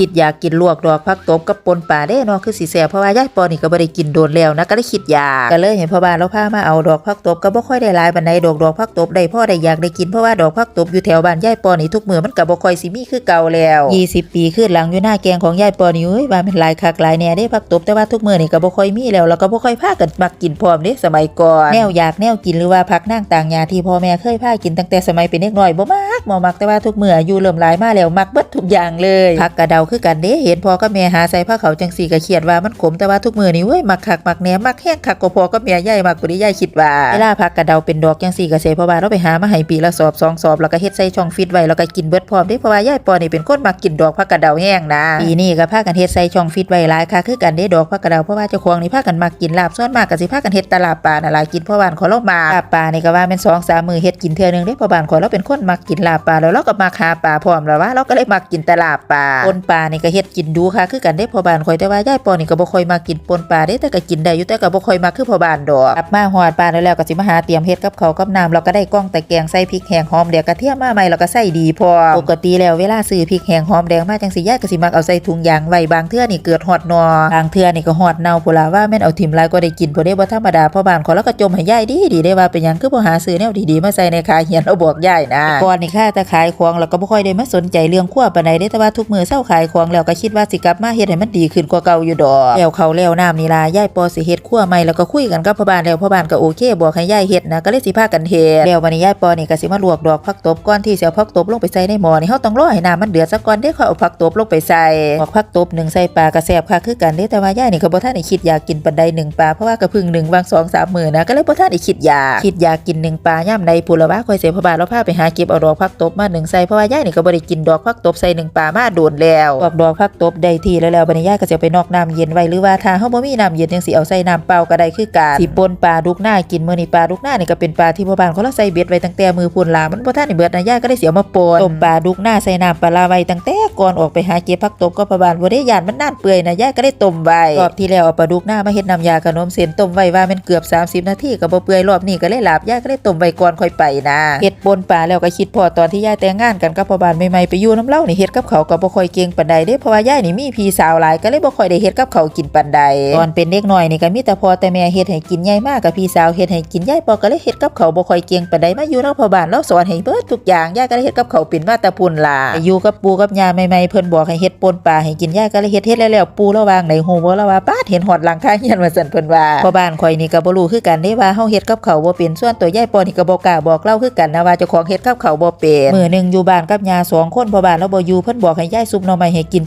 คิดอยากกินลวกดอกผักตบกับปนป่าเด้เนาะคือสิแซ่บเพราะว่ายายปอนี่ก็บ่ได้กินโดนแล้วนะก็เลยคิดอยากก็เลยเห็นพ่อบ้านเราพามาเอาดอกผักตบก็บ่ค่อยได้ลายปานใดดอกดอกผักตบได้พ่อได้อยากได้กินเพราะว่าดอกผักตบอยู่แถวบ้านยายปอนี่ทุกมือมันก็บ่ค่อยสิมีคือเก่าแล้ว20 ปีขึ้นหลังอยู่หน้าแกงของยายปอนี่เอ้ยว่ามันลายคักลายแน่เด้ผักตบแต่ว่าทุกมือนี่ก็บ่ค่อยมีแล้วแล้วก็บ่ค่อยพากันมักกินพร้อมเด้สมัยก่อนแนวอยากแนวกินหรือว่าผักนางต่างหญ้าที่พ่อแม่เคยพากินตั้งแต่สมัยเป็นเด็กน้อยบ่มั กบ่มักแต่ว่าทุกเมื้ออยู่เริ่มหลายมาแล้วมักเบิดทุกอย่างเลยผักกระเดาคือกันเด้เห็นพ่อกับแม่หาใส่ผ้าเขาจังซี่ก็เครียดว่ามันขมแต่ว่าทุกมือนี่เว้ยมักคักมักแหนมักแห้งคักกว่าพ่อกับแม่ใหญ่มักกว่าที่ยายคิดว่าเวลาผักกระเดาเป็นดอกจังซี่ก็เสพ่อบ้าเราไปหามาให้ปีละสอบสองสอบแล้วก็เฮ็ดใส่ช่องฟิตไว้แล้วก็กินเบิดพร้อมเด้เพราะว่ายายปอนี่เป็นคนมักกินดอกผักกระเดาแห้งนะปีนี้ก็พากันเฮ็ดใส่ช่องฟิตไว้หลายค่ะคือกันเด้ดอกผักกระเดาเพราะว่าเจ้าของนี่พากันมักกินลาบส่วนมากก็สิพากันเฮ็ดตลาดปลาน่ะหลายกินเพราะบ้านขอเรามาลาบปลานี่ก็ว่าแม่น2 3มื้อเฮ็ดกินเทื่อนึงเด้เพราะบ้านขอเราเป็นคนมักกินลาบปลาแล้วเราก็มักหาปลาพร้อมแล้วว่าเราก็เลยมักกินแตลาบปลาปนปลานี่ก็เฮ็ดกินดูค่ะคือกันเด้เพอบ้านข่อยแต่ว่ายายปอนี่ก็บ่ค่อยมากินปนปลาเด้แต่ก็กินได้อยู่แต่ก็บ่ค่อยมาคือพอบ้านดอกกลับมาฮอดบ้านแล้วแล้วก็สิมาหาเตรียมเฮ็ดกับข้าวกับน้ำเราก็ได้กล้องแต่แกงใส่พริกแห้งหอมแดงกระเทียมมาใหม่แล้วก็ใส่ดีพอปกติแล้วเวลาซื้อพริกแห้งหอมแดงมาจังสิยายก็สิมักเอาใส่ถุงยางไว้บางเทื่อนี่เกิดฮอดนอบางเทื่อนี่ก็ฮอดเน่าพุ่นล่ะว่าแม่นเอาทิ่มหลายก็ได้กินบ่ได้บ่ธรรมดาเพราะบ้านขอยแล้วก็จมให้ยายดีดีได้ว่าเป็นหยังคือบ่หาซื้อแนวดีๆมาใส่ในคาเหียนเอาบอกยายนะก่อนนี่ค่ะแต่ขายของแล้วก็บ่ค่อยได้มาสนใจเรื่องครัวปานใดเด้แต่ว่าทุกมือเช้าขายของแล้วก็คิดว่าสิกลับมาเฮ็ดให้มันดีขึ้นกว่าเก่าอยู่ดอกแล้วเขาแล้วน้ำนี่ล่ะยายปอสิเฮ็ดครัวใหม่แล้วก็คุยกันกับพ่อบ้านแล้วพ่อบ้านก็โอเคบอกให้ยายเฮ็ดนะก็เลยสิพากันเฮ็ดแล้ววันนี้ยายปอนี่ก็สิมาลวกดอกผักตบก่อนที่เสิเอาผักตบลงไปใส่ในหม้อนี่เฮาต้องรอให้น้ำมันเดือดซะก่อนเด้ค่อยเอาผักตบลงไปใส่ดอกผักตบหนึ่งใส่ปลากระแซบค่ะคือกันเด้แต่ว่ายายนี่ก็บ่ทันได้คิดอยากกินปานใดหนึ่งปลาเพราะว่าก็เพิ่งหนึ่งวางสองสามมือนะก็เลยบ่ทันได้คิดอยากคิดอยากกินหนึ่งปลาย่ำใดพูนละว่าค่อยเสียพ่อบ้านเราพาไปหาเก็บเอาดอกผักตบมาหนึ่งใส่เพราะว่ายายนี่ก็บ่ได้กินดอกผักตบใส่หนึ่งปลามาโดนแล้วดอกดอกผักตบได้ที่แล้วแล้วบัดนี้ยายก็จะเอาไปนอกน้ำเย็นไว้หรือว่าถ้าเฮาบ่มีน้ำเย็นจังสิเอาใส่น้ำเปล่าก็ได้คือกันสิปนปลาดุกหน้ากินมื้อนี้ปลาดุกหน้านี่ก็เป็นปลาที่พ่อบ้านเขาเราใส่เบ็ดไว้ตั้งแต่มือพุ่นลามันบ่ทันได้เบิดนะยายก็ได้เสียมาปนต้มปลาดุกหน้าใส่น้ำปลาร้าไว้ตั้งแต่ก่อนออกไปหาเก็บผักตบก็พ่อบ้านบ่ได้ย่านมันนานเปื่อยนะยายก็ได้ต้มไว้รอบที่แล้วเอาปลาดุกหน้ามาเฮ็ดน้ำยาขนมเส้นต้มไว้ว่ามันเกือบ 30 นาทีก็บ่เปื่อยรอบนี้ก็เลยหลับยายก็ได้ต้มไว้ก่อนค่อยไปนะเฮ็ดปนปลาแล้วก็คิดพอตอนที่ยายแต่งงานกันกับพ่อบ้านใหม่ๆไปอยู่น้ำเล่านี่เฮ็ดกับเขาก็บ่ค่อยเก่งปานใดเด้เพราะว่ายายนี่มีพี่สาวหลายก็เลยบ่ค่อยได้เฮ็ดกับเขากินปานใดตอนเป็นเด็กน้อยนี่ก็มีแต่พ่อแต่แม่เฮ็ดให้กินใหญ่มากกับพี่สาวเฮ็ดให้กินยายปอก็เลยเฮ็ดกับเขาบ่ค่อยเก่งปานใดมาอยู่นำพ่อบ้านเราสอนให้เบิดทุกอย่างยายก็เลยเฮ็ดกับเขาเป็นมาแต่พุ่นล่ะอยู่กับปู่กับย่าใหม่ๆเพิ่นบอกให้เฮ็ดปนปลาให้กินยายก็เลยเฮ็ดเฮ็ดแล้วปู่ระวางในหูบ่ละว่าป้าเห็นหอดหลังคาเฮียนว่าซั่นเพิ่นว่าพ่อบ้านข่อยนี่ก็บ่รู้คือกันเด้ว่าเฮาเฮ็ดกับเขาบ่เป็นส่วนตัวยายปอนี่ก็บ่กล้าบอกเล่าคือกันนะว่าเจ้าของเฮ็ดกับเขาวบ่เป็นเมื่อหนึ่งอยู่บ้านกับยาสองคนพอบ้านเราบ่อยู่เพิ่นบอกให้ยายซุปหน่อไม้ให้กิน